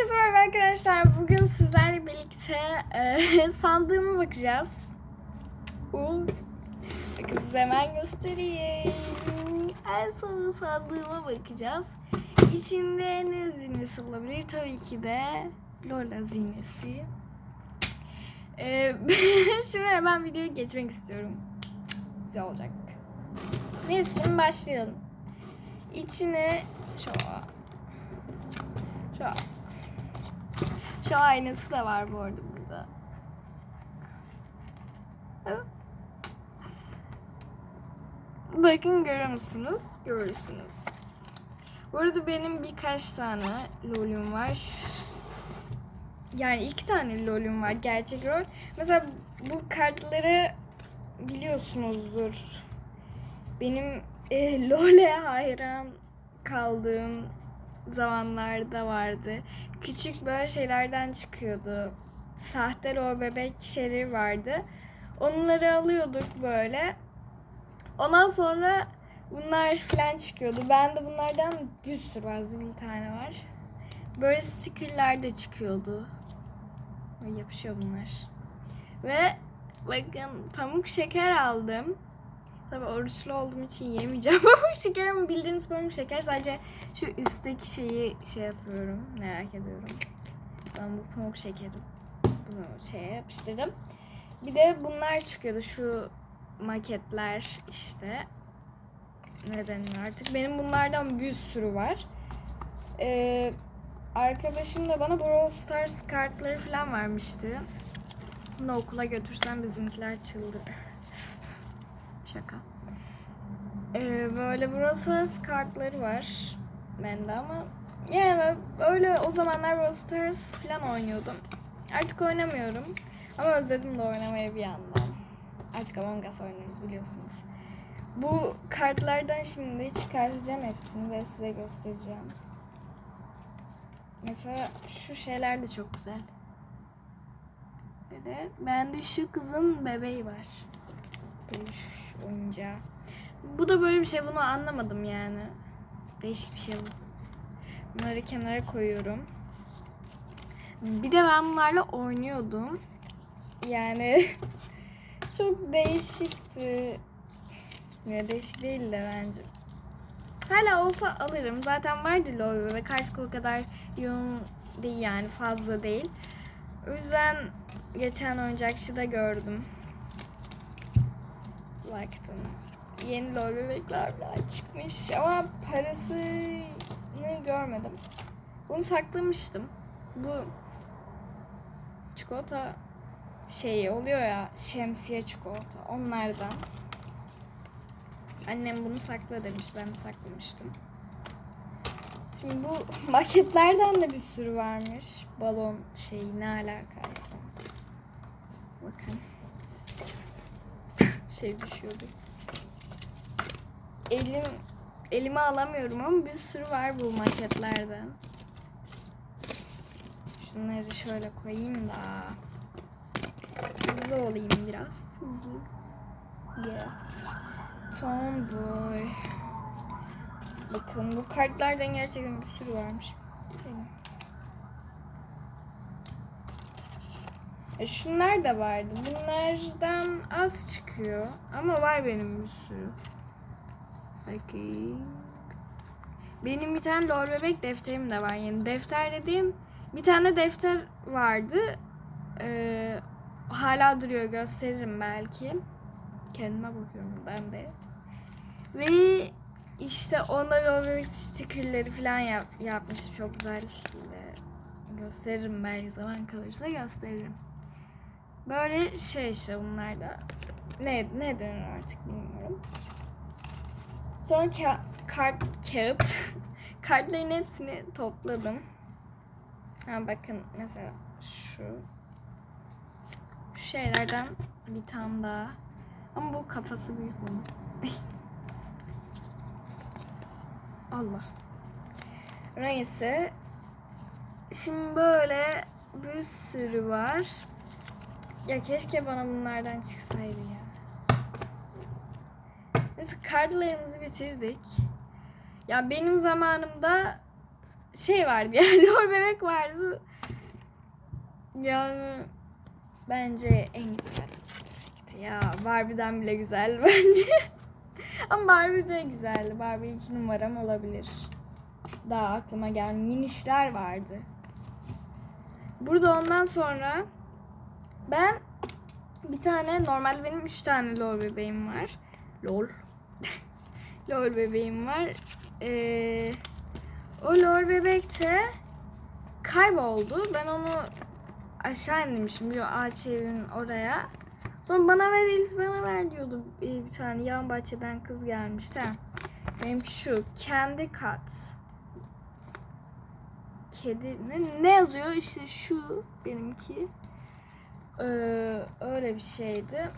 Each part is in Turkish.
Herkese merhaba arkadaşlar. Bugün sizlerle birlikte e, sandığıma bakacağız. Uh, bakın size hemen göstereyim. En son sandığıma bakacağız. İçinde ne zinesi olabilir? Tabii ki de Lola zinesi. E, şimdi hemen videoya geçmek istiyorum. Güzel olacak. Neyse şimdi başlayalım. İçine şöyle şu şu aynası da var bu arada burada. Bakın görüyor musunuz? Görürsünüz. Bu arada benim birkaç tane lolum var. Yani iki tane lolum var gerçek rol. Mesela bu kartları biliyorsunuzdur. Benim e, LoL'e hayran kaldığım zamanlarda vardı. Küçük böyle şeylerden çıkıyordu. Sahte o bebek şeyleri vardı. Onları alıyorduk böyle. Ondan sonra bunlar falan çıkıyordu. Ben de bunlardan bir sürü vardı. Bir tane var. Böyle stickerler de çıkıyordu. Yapışıyor bunlar. Ve bakın pamuk şeker aldım. Tabii oruçlu olduğum için yemeyeceğim ama bildiğiniz pamuk şeker sadece şu üstteki şeyi şey yapıyorum merak ediyorum. Sonra bu pamuk şekeri bunu şeye yapıştırdım. Bir de bunlar çıkıyordu şu maketler işte. Ne denir artık. Benim bunlardan bir sürü var. Ee, arkadaşım da bana Brawl Stars kartları falan vermişti. Bunu okula götürsem bizimkiler çıldırır. Şaka. Ee, böyle Brawl kartları var bende ama yani öyle o zamanlar Brawl Stars falan oynuyordum. Artık oynamıyorum ama özledim de oynamayı bir yandan. Artık Among Us oynuyoruz biliyorsunuz. Bu kartlardan şimdi çıkartacağım hepsini ve size göstereceğim. Mesela şu şeyler de çok güzel. Böyle bende şu kızın bebeği var. Peluş oyuncağı. Bu da böyle bir şey bunu anlamadım yani. Değişik bir şey bu. Bunları kenara koyuyorum. Bir de ben bunlarla oynuyordum. Yani çok değişikti. Ya değişik değil de bence. Hala olsa alırım. Zaten vardı LoL ve artık o kadar yoğun değil yani fazla değil. O yüzden geçen oyuncakçıda gördüm. Baktım. Yeni LoL bebekler çıkmış ama parasını görmedim. Bunu saklamıştım. Bu çikolata şeyi oluyor ya şemsiye çikolata onlardan. Annem bunu sakla demiş ben de saklamıştım. Şimdi bu maketlerden de bir sürü varmış. Balon şeyi ne alakaysa. Bakın. Şey düşüyordu. Elim elime alamıyorum ama bir sürü var bu maketlerden. Şunları şöyle koyayım da hızlı olayım biraz. Hızlı. Yeah. Tomboy. Bakın bu kartlardan gerçekten bir sürü varmış. Benim. E şunlar da vardı. Bunlardan az çıkıyor. Ama var benim bir sürü. Bakayım. Benim bir tane lor bebek defterim de var. Yani defter dediğim bir tane defter vardı. Ee, hala duruyor gösteririm belki. Kendime bakıyorum ben de. Ve işte onlar bebek stickerleri falan yap, yapmıştım. Çok güzel. Gösteririm belki zaman kalırsa gösteririm. Böyle şey işte bunlar da. Ne, ne denir artık bilmiyorum. Sonra ka- kart, kağıt. Kartların hepsini topladım. Ha bakın mesela şu. Şu şeylerden bir tane daha. Ama bu kafası büyük bunun. Allah. Neyse. Şimdi böyle bir sürü var. Ya keşke bana bunlardan çıksaydı ya. Neyse kartlarımızı bitirdik. Ya benim zamanımda şey vardı yani lor bebek vardı. Yani bence en güzel. Ya Barbie'den bile güzel bence. Ama Barbie de güzeldi. Barbie iki numaram olabilir. Daha aklıma gel. Minişler vardı. Burada ondan sonra ben bir tane normalde benim üç tane lol bebeğim var. Lol. lol bebeğim var. Ee, o lol bebek de kayboldu. Ben onu aşağı indirmişim bir ağaç evinin oraya. Sonra bana ver Elif bana ver diyordu bir, tane yan bahçeden kız gelmişti. Benimki şu kendi kat. Kedi ne, ne yazıyor işte şu benimki. Ee, öyle bir şeydi.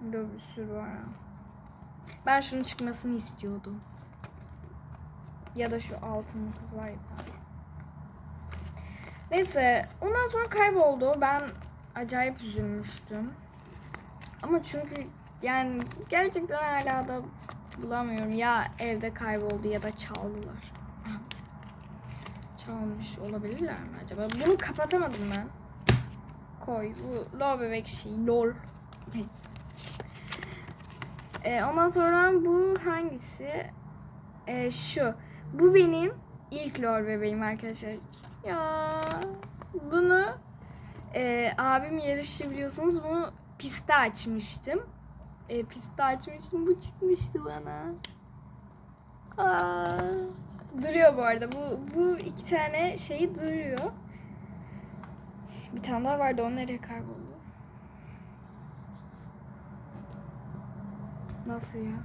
Burada bir sürü var. Ben şunun çıkmasını istiyordum. Ya da şu altın kız var ya bir. Neyse ondan sonra kayboldu. Ben acayip üzülmüştüm. Ama çünkü yani gerçekten hala da bulamıyorum. Ya evde kayboldu ya da çaldılar. Çalmış olabilirler mi acaba? Bunu kapatamadım ben. Koy. Bu lol bebek şey. Lol. Ee, ondan sonra bu hangisi? Ee, şu. Bu benim ilk lol bebeğim arkadaşlar. Ya bunu e, abim yarışı biliyorsunuz bunu pistte açmıştım. E, pistte açmıştım bu çıkmıştı bana. Aa, duruyor bu arada. Bu, bu iki tane şey duruyor. Bir tane daha vardı o nereye kayboldu? Nasıl ya?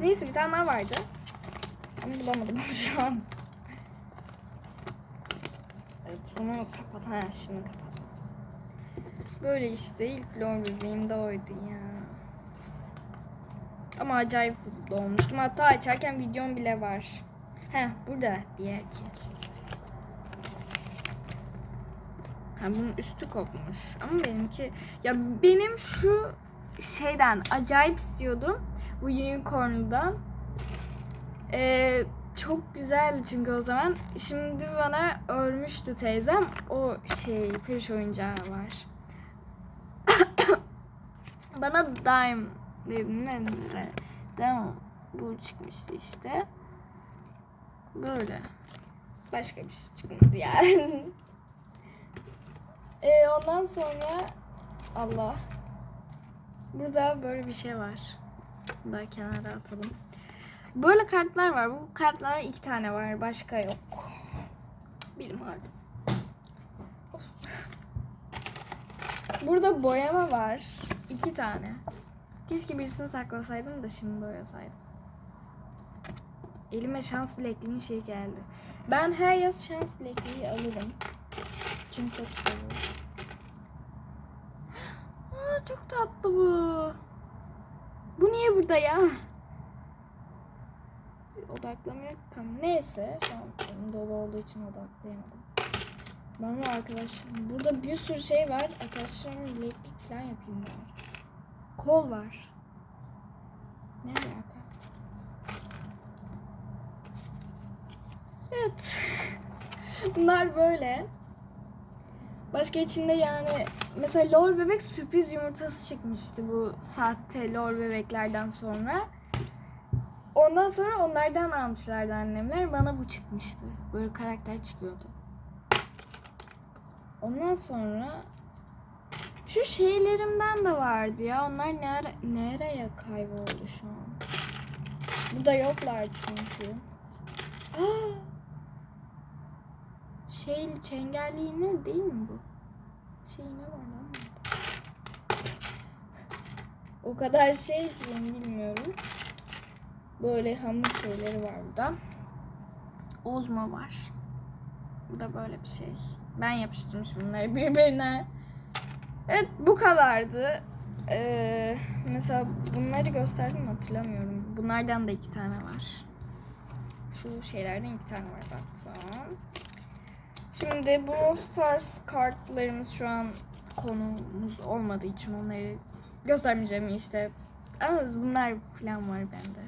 Neyse bir tane daha vardı. Ama bulamadım şu an. Evet bunu kapat. Ha şimdi kapat. Böyle işte ilk lor bebeğim de oydu ya. Ama acayip mutlu olmuştum. Hatta açarken videom bile var. Heh burada diğer ki. Ha bunun üstü kopmuş. Ama benimki ya benim şu şeyden acayip istiyordum. Bu unicorn'dan. Ee, çok güzeldi çünkü o zaman. Şimdi bana örmüştü teyzem. O şey peluş oyuncağı var. bana dime dedim ne Tamam. Bu çıkmıştı işte. Böyle. Başka bir şey çıkmadı yani. e, ondan sonra Allah. Burada böyle bir şey var. Bunu da kenara atalım. Böyle kartlar var. Bu kartlar iki tane var. Başka yok. Birim vardı. Burada boyama var. iki tane. Keşke birisini saklasaydım da şimdi boyasaydım. Elime şans bilekliğinin şey geldi. Ben her yaz şans bilekliği alırım. Çünkü çok seviyorum. Aa, çok tatlı bu. Bu niye burada ya? Odaklamıyor kam. Neyse şu an elim dolu olduğu için odaklayamadım. Ben ve arkadaşlarım. Burada bir sürü şey var. Arkadaşlarımla bileklik falan yapayım bari. Kol var. Ne alaka? Evet. Bunlar böyle. Başka içinde yani mesela lor bebek sürpriz yumurtası çıkmıştı bu sahte lor bebeklerden sonra. Ondan sonra onlardan almışlardı annemler. Bana bu çıkmıştı. Böyle karakter çıkıyordu. Ondan sonra şu şeylerimden de vardı ya. Onlar nere, nereye kayboldu şu an? Burada yoklar çünkü. Aa! Şey çengelli iğne değil mi bu? Şey ne var lan? O kadar şey ki bilmiyorum. Böyle hamur şeyleri var burada. Ozma var. Bu da böyle bir şey. Ben yapıştırmışım bunları birbirine. Evet bu kadardı. Ee, mesela bunları gösterdim hatırlamıyorum. Bunlardan da iki tane var. Şu şeylerden iki tane var zaten. Şimdi bu Stars kartlarımız şu an konumuz olmadığı için onları göstermeyeceğim işte. Ama bunlar falan var bende.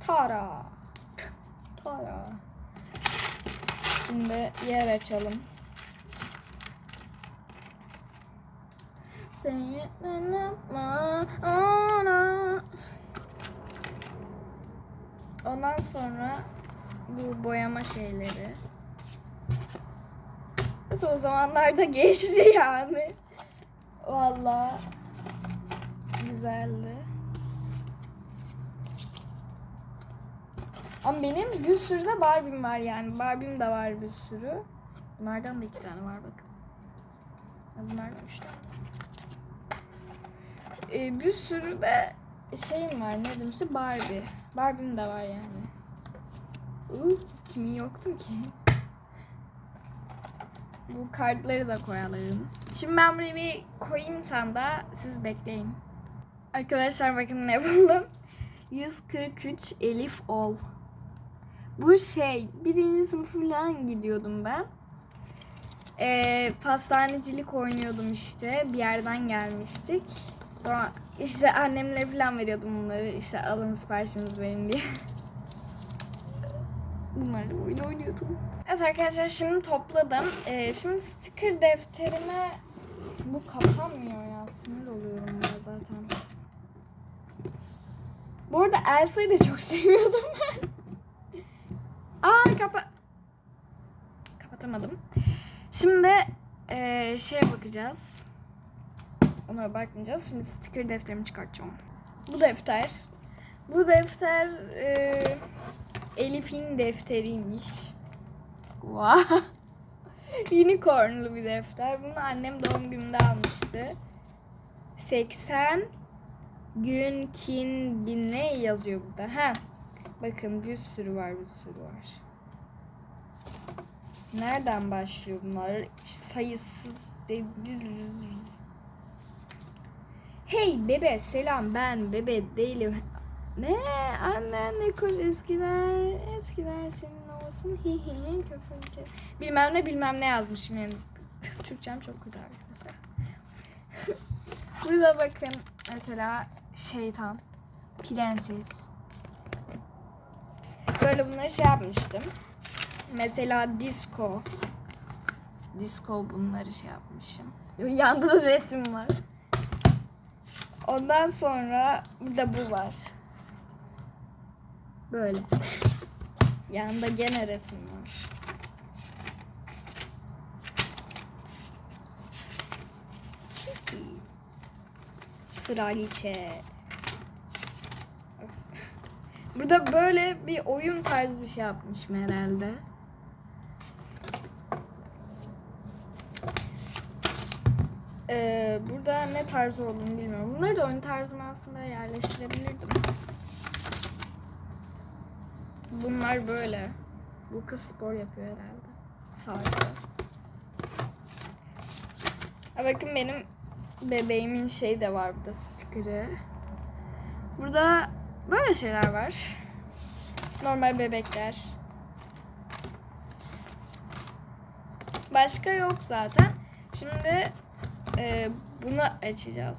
Tara. Ya. Şimdi yer açalım. Seni unutma. Ondan sonra bu boyama şeyleri. O zamanlarda geçti yani. Vallahi güzeldi. Ama benim bir sürü de Barbie'm var yani. Barbie'm de var bir sürü. Bunlardan da iki tane var bakın. Bunlardan üç tane. Ee, bir sürü de şeyim var ne demişti Barbie. Barbie'm de var yani. Uh, kimin yoktu ki? Bu kartları da koyalım. Şimdi ben buraya bir koyayım sen de siz bekleyin. Arkadaşlar bakın ne buldum. 143 Elif Ol. Bu şey birinci sınıf falan gidiyordum ben. Ee, pastanecilik oynuyordum işte. Bir yerden gelmiştik. Sonra işte annemlere falan veriyordum bunları. İşte alın siparişinizi verin diye. Bunlarla oyun oynuyordum. Evet arkadaşlar şimdi topladım. Ee, şimdi sticker defterime bu kapanmıyor ya. Sinir oluyorum ya zaten. Bu arada Elsa'yı da çok seviyordum ben. Aa kapa... Kapatamadım. Şimdi eee şeye bakacağız. Ona bakmayacağız. Şimdi sticker defterimi çıkartacağım. Bu defter. Bu defter eee, Elif'in defteriymiş. Wow. Unicornlu bir defter. Bunu annem doğum günümde almıştı. 80 gün kin ne yazıyor burada? Ha. Bakın bir sürü var bir sürü var. Nereden başlıyor bunlar? Sayısız Hey bebe selam ben bebe değilim. Ne anne ne koş eskiler eskiler senin olsun hi hi köpek. Bilmem ne bilmem ne yazmışım yani. Türkçem çok kötü arkadaşlar. Burada bakın mesela şeytan, prenses. Böyle bunları şey yapmıştım. Mesela disco. Disco bunları şey yapmışım. Yanda da resim var. Ondan sonra bir de bu var. Böyle. Yanında gene resim var. Çiki. Kraliçe. Burada böyle bir oyun tarzı bir şey yapmışım herhalde. Ee, burada ne tarz olduğunu bilmiyorum. Bunları da oyun tarzına aslında yerleştirebilirdim. Bunlar böyle. Bu kız spor yapıyor herhalde. Sağda. Bakın benim bebeğimin şey de var burada sticker'ı. Burada böyle şeyler var. Normal bebekler. Başka yok zaten. Şimdi e, bunu açacağız.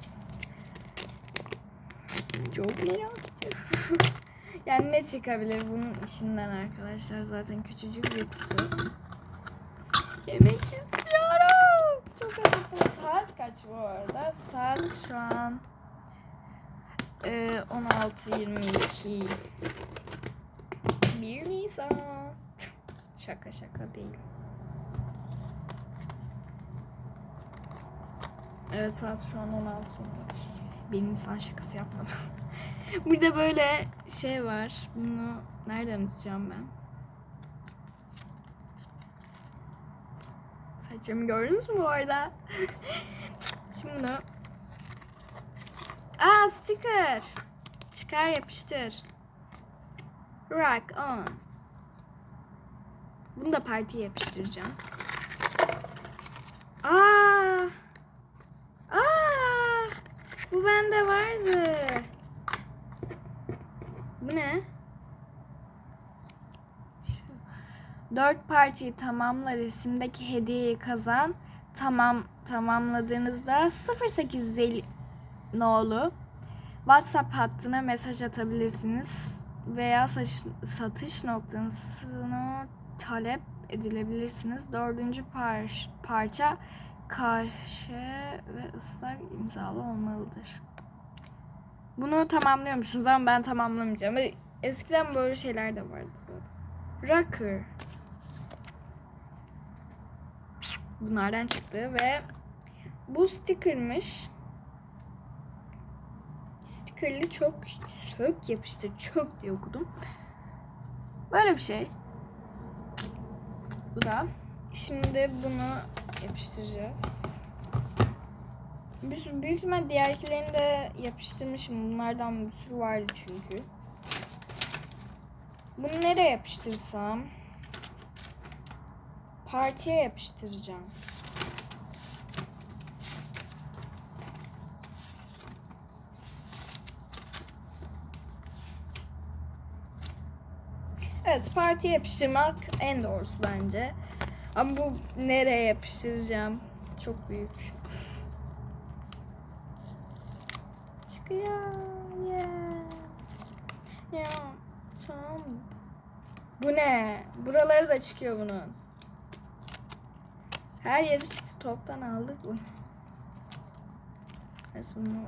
Çok ediyorum. yani ne çıkabilir bunun içinden arkadaşlar? Zaten küçücük bir kutu. Yemek istiyorum. Çok acıktım. Saat kaç bu arada? Saat şu an e, 16.22. 1 Nisan. Şaka şaka değil. Evet saat şu an 16.22. 1 Nisan şakası yapmadım. Burada böyle şey var. Bunu nereden tutacağım ben? Saçımı gördünüz mü orada? Şimdi bunu... Aa sticker. Çıkar yapıştır. Rock on. Bunu da partiye yapıştıracağım. Aa! Bu bende vardı. Bu ne? Dört partiyi tamamla resimdeki hediyeyi kazan. Tamam tamamladığınızda 0850 nolu WhatsApp hattına mesaj atabilirsiniz. veya saç- satış noktasına talep edilebilirsiniz. Dördüncü par- parça kaşe ve ıslak imzalı olmalıdır. Bunu tamamlıyormuşsunuz ama ben tamamlamayacağım. Eskiden böyle şeyler de vardı zaten. Rocker. Bunlardan çıktı ve bu stickermış. Stickerlı çok sök yapıştır çök diye okudum. Böyle bir şey. Bu da. Şimdi bunu yapıştıracağız. Bir sürü, büyük ihtimal diğerkilerini de yapıştırmışım. Bunlardan bir sürü vardı çünkü. Bunu nereye yapıştırsam? Partiye yapıştıracağım. Evet, partiye yapıştırmak en doğrusu bence. Ama bu nereye yapıştıracağım? Çok büyük. Çıkıyor. Yeah. Ya, tamam. Bu ne? Buraları da çıkıyor bunun. Her yeri çıktı. Toptan aldık bu. Neyse bunu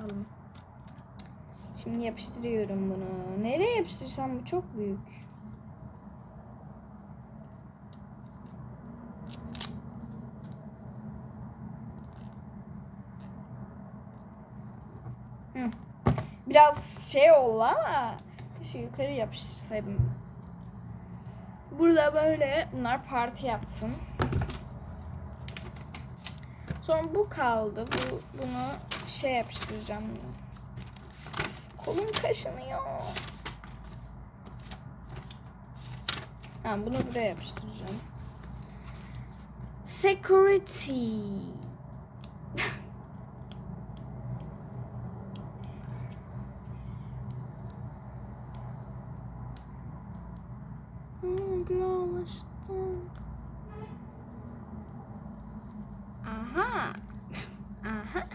alalım. Şimdi yapıştırıyorum bunu. Nereye yapıştırsam bu çok büyük. Biraz şey oldu ama şu yukarı yapıştırsaydım. Burada böyle bunlar parti yapsın. Sonra bu kaldı. Bu bunu şey yapıştıracağım. Kolum kaşınıyor. Ha, bunu buraya yapıştıracağım. Security. Hmm, Güzelleştim. Aha. Aha.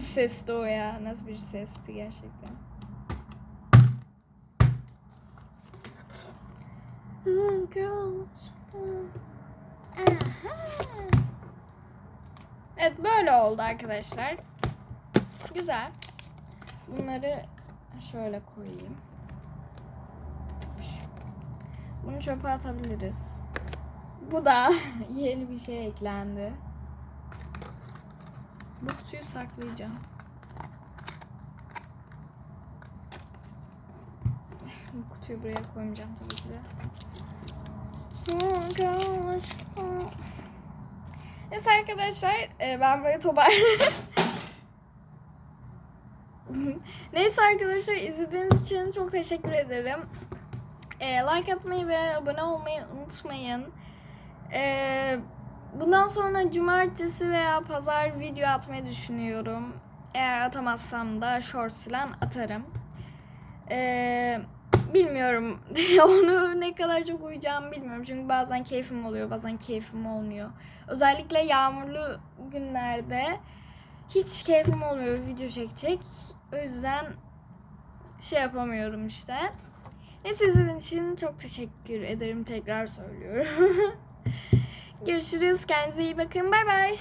Nasıl sesti o ya? Nasıl bir sesti gerçekten? Ooh, girl. Aha. Evet böyle oldu arkadaşlar. Güzel. Bunları şöyle koyayım. Bunu çöpe atabiliriz. Bu da yeni bir şey eklendi. Bu kutuyu saklayacağım. Bu kutuyu buraya koymayacağım tabii ki de. Neyse arkadaşlar e, ben burayı toparlayayım. Neyse arkadaşlar izlediğiniz için çok teşekkür ederim. E, like atmayı ve abone olmayı unutmayın. E, bundan sonra cumartesi veya pazar video atmayı düşünüyorum. Eğer atamazsam da shorts falan atarım. E, bilmiyorum onu ne kadar çok uyacağımı bilmiyorum. Çünkü bazen keyfim oluyor bazen keyfim olmuyor. Özellikle yağmurlu günlerde hiç keyfim olmuyor video çekecek. O yüzden şey yapamıyorum işte. Neyse izlediğiniz için çok teşekkür ederim. Tekrar söylüyorum. Görüşürüz. Kendinize iyi bakın. Bay bay.